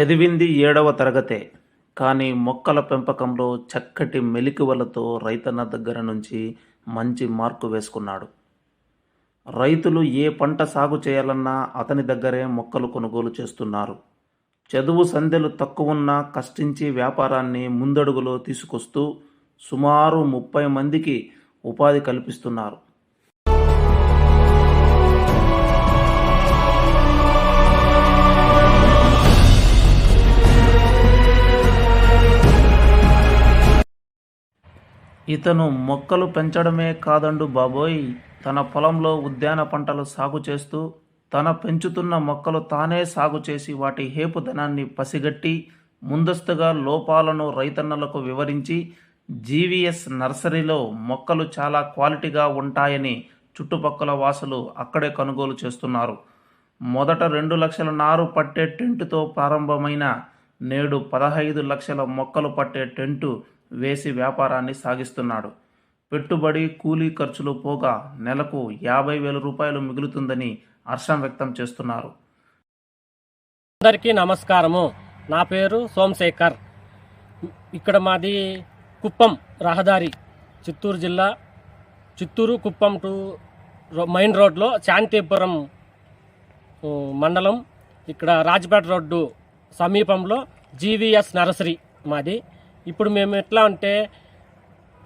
చదివింది ఏడవ తరగతే. కానీ మొక్కల పెంపకంలో చక్కటి మెలకువలతో రైతన్న దగ్గర నుంచి మంచి మార్కు వేసుకున్నాడు. రైతులు ఏ పంట సాగు చేయాలన్నా అతని దగ్గరే మొక్కలు కొనుగోలు చేస్తున్నారు. చదువు సంధ్యలు తక్కువున్నా కష్టించి వ్యాపారాన్ని ముందడుగులో తీసుకొస్తూ సుమారు ముప్పై మందికి ఉపాధి కల్పిస్తున్నారు. ఇతను మొక్కలు పెంచడమే కాదండు బాబోయ్. తన పొలంలో ఉద్యాన పంటలు సాగు చేస్తూ తన పెంచుతున్న మొక్కలు తానే సాగు చేసి వాటి హేపుదనాన్ని పసిగట్టి ముందస్తుగా లోపాలను రైతన్నలకు వివరించి జీవీఎస్ నర్సరీలో మొక్కలు చాలా క్వాలిటీగా ఉంటాయని చుట్టుపక్కల వాసులు అక్కడే కొనుగోలు చేస్తున్నారు. మొదట రెండు లక్షల నారు పట్టే టెంటుతో ప్రారంభమైన నేడు పదహైదు లక్షల మొక్కలు పట్టే టెంటు వేసి వ్యాపారాన్ని సాగిస్తున్నాడు. పెట్టుబడి కూలీ ఖర్చులు పోగా నెలకు యాభై వేల రూపాయలు మిగులుతుందని హర్షం వ్యక్తం చేస్తున్నారు. అందరికీ నమస్కారము. నా పేరు సోమశేఖర్. ఇక్కడ మాది కుప్పం రహదారి చిత్తూరు జిల్లా. చిత్తూరు కుప్పం టు రో- మెయిన్ రోడ్లో శాంతిపురం మండలం. ఇక్కడ రాజ్పేట రోడ్డు సమీపంలో జీవీఎస్ నర్సరీ మాది. ఇప్పుడు మేము ఎట్లా అంటే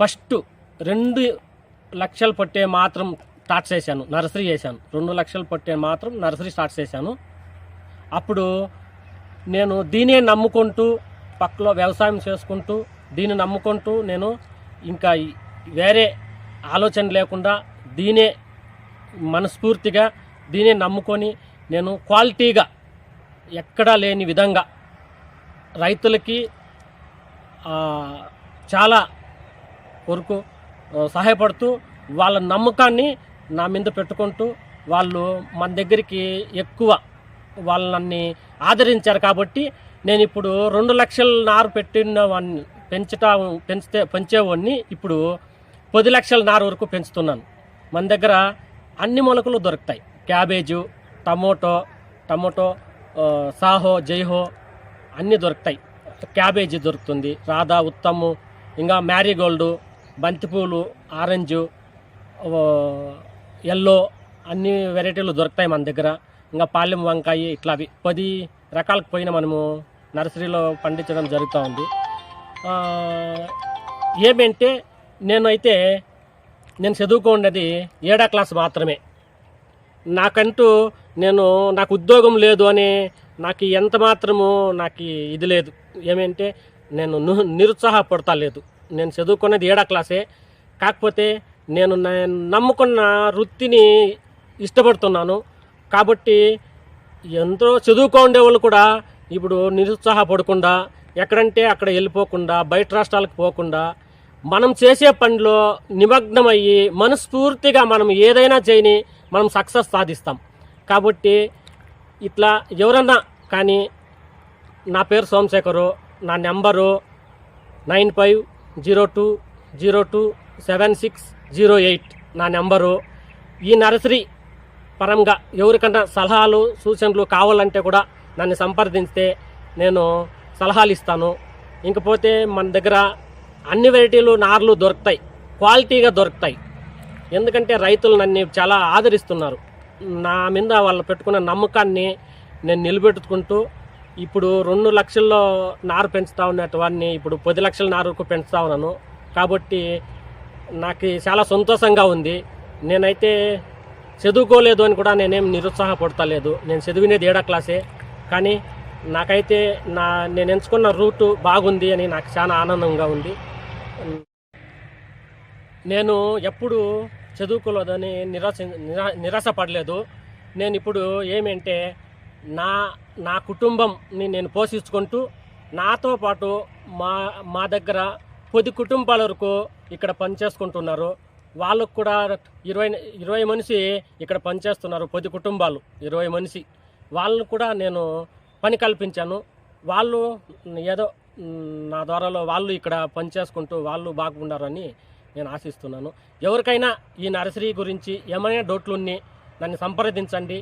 ఫస్ట్ రెండు లక్షలు పట్టే మాత్రం స్టార్ట్ చేశాను నర్సరీ చేశాను. రెండు లక్షలు పట్టే మాత్రం నర్సరీ స్టార్ట్ చేశాను. అప్పుడు నేను దీనే నమ్ముకుంటూ పక్కలో వ్యవసాయం చేసుకుంటూ దీన్ని నమ్ముకుంటూ నేను ఇంకా వేరే ఆలోచన లేకుండా దీనే మనస్ఫూర్తిగా దీనే నమ్ముకొని నేను క్వాలిటీగా ఎక్కడా లేని విధంగా రైతులకి చాలా వరకు సహాయపడుతూ వాళ్ళ నమ్మకాన్ని నా మీద పెట్టుకుంటూ వాళ్ళు మన దగ్గరికి ఎక్కువ వాళ్ళని ఆదరించారు కాబట్టి నేను ఇప్పుడు రెండు లక్షల నారు పెట్టిన వాడిని పెంచటా పెంచితే పెంచేవాడిని ఇప్పుడు పది లక్షల నారు వరకు పెంచుతున్నాను. మన దగ్గర అన్ని మొలకలు దొరుకుతాయి. క్యాబేజు టమోటో టమోటో సాహో జైహో అన్నీ దొరుకుతాయి. క్యాబేజీ దొరుకుతుంది. రాధా ఉత్తము ఇంకా మ్యారీగోల్డ్ బంతిపూలు ఆరెంజు ఎల్లో అన్ని వెరైటీలు దొరుకుతాయి మన దగ్గర. ఇంకా పాలెం వంకాయ ఇట్లా అవి పది రకాలకు పోయిన మనము నర్సరీలో పండించడం జరుగుతూ ఉంది. ఏమంటే నేనైతే నేను చదువుకున్నది ఏడా క్లాస్ మాత్రమే. నాకంటూ నేను నాకు ఉద్యోగం లేదు అని నాకు ఎంత మాత్రము నాకు ఇది లేదు. ఏమంటే నేను ను- నిరుత్సాహపడతా లేదు. నేను చదువుకునేది ఏడా క్లాసే. కాకపోతే నేను నేను నమ్ముకున్న వృత్తిని ఇష్టపడుతున్నాను. కాబట్టి ఎంతో చదువుకోండే వాళ్ళు కూడా ఇప్పుడు నిరుత్సాహపడకుండా ఎక్కడంటే అక్కడ వెళ్ళిపోకుండా బయట రాష్ట్రాలకు పోకుండా మనం చేసే పనిలో నిమగ్నమయ్యి మనస్ఫూర్తిగా మనం ఏదైనా చేయని మనం సక్సెస్ సాధిస్తాం. కాబట్టి ఇట్లా ఎవరన్నా కానీ నా పేరు సోమశేఖరు నా number nine five zero two zero two seven six zero eight నా నెంబరు. ఈ నర్సరీ పరంగా ఎవరికన్నా సలహాలు సూచనలు కావాలంటే కూడా నన్ను సంప్రదిస్తే నేను సలహాలు ఇస్తాను. ఇంకపోతే మన దగ్గర అన్ని వెరైటీలు నార్లు దొరుకుతాయి క్వాలిటీగా దొరుకుతాయి. ఎందుకంటే రైతులు నన్ను చాలా ఆదరిస్తున్నారు. నా మీద వాళ్ళు పెట్టుకున్న నమ్మకాన్ని నేను నిలబెట్టుకుంటూ ఇప్పుడు రెండు లక్షల్లో నారు పెంచుతా ఉన్నటువంటి ఇప్పుడు పది లక్షల నారుకు పెంచుతా ఉన్నాను. కాబట్టి నాకు చాలా సంతోషంగా ఉంది. నేనైతే చదువుకోలేదు అని కూడా నేనేం నిరుత్సాహపడతలేదు. నేను చదివినది ఏడా క్లాసే. కానీ నాకైతే నా నేను ఎంచుకున్న రూటు బాగుంది అని నాకు చాలా ఆనందంగా ఉంది. నేను ఎప్పుడు చదువుకోలేదని నిరాశ నిరా నిరాశపడలేదు. నేను ఇప్పుడు ఏమంటే నా నా కుటుంబంని నేను పోషించుకుంటూ నాతో పాటు మా మా దగ్గర పది కుటుంబాల వరకు ఇక్కడ పనిచేసుకుంటున్నారు. వాళ్ళకు కూడా ఇరవై ఇరవై మనిషి ఇక్కడ పనిచేస్తున్నారు పది కుటుంబాలు ఇరవై మనిషి. వాళ్ళను కూడా నేను పని కల్పించాను. వాళ్ళు ఏదో నా ద్వారాలో వాళ్ళు ఇక్కడ పనిచేసుకుంటూ వాళ్ళు బాగుండారని నేను ఆశిస్తున్నాను. ఎవరికైనా ఈ నర్సరీ గురించి ఏమైనా డౌట్లు ఉన్ని నన్ను సంప్రదించండి.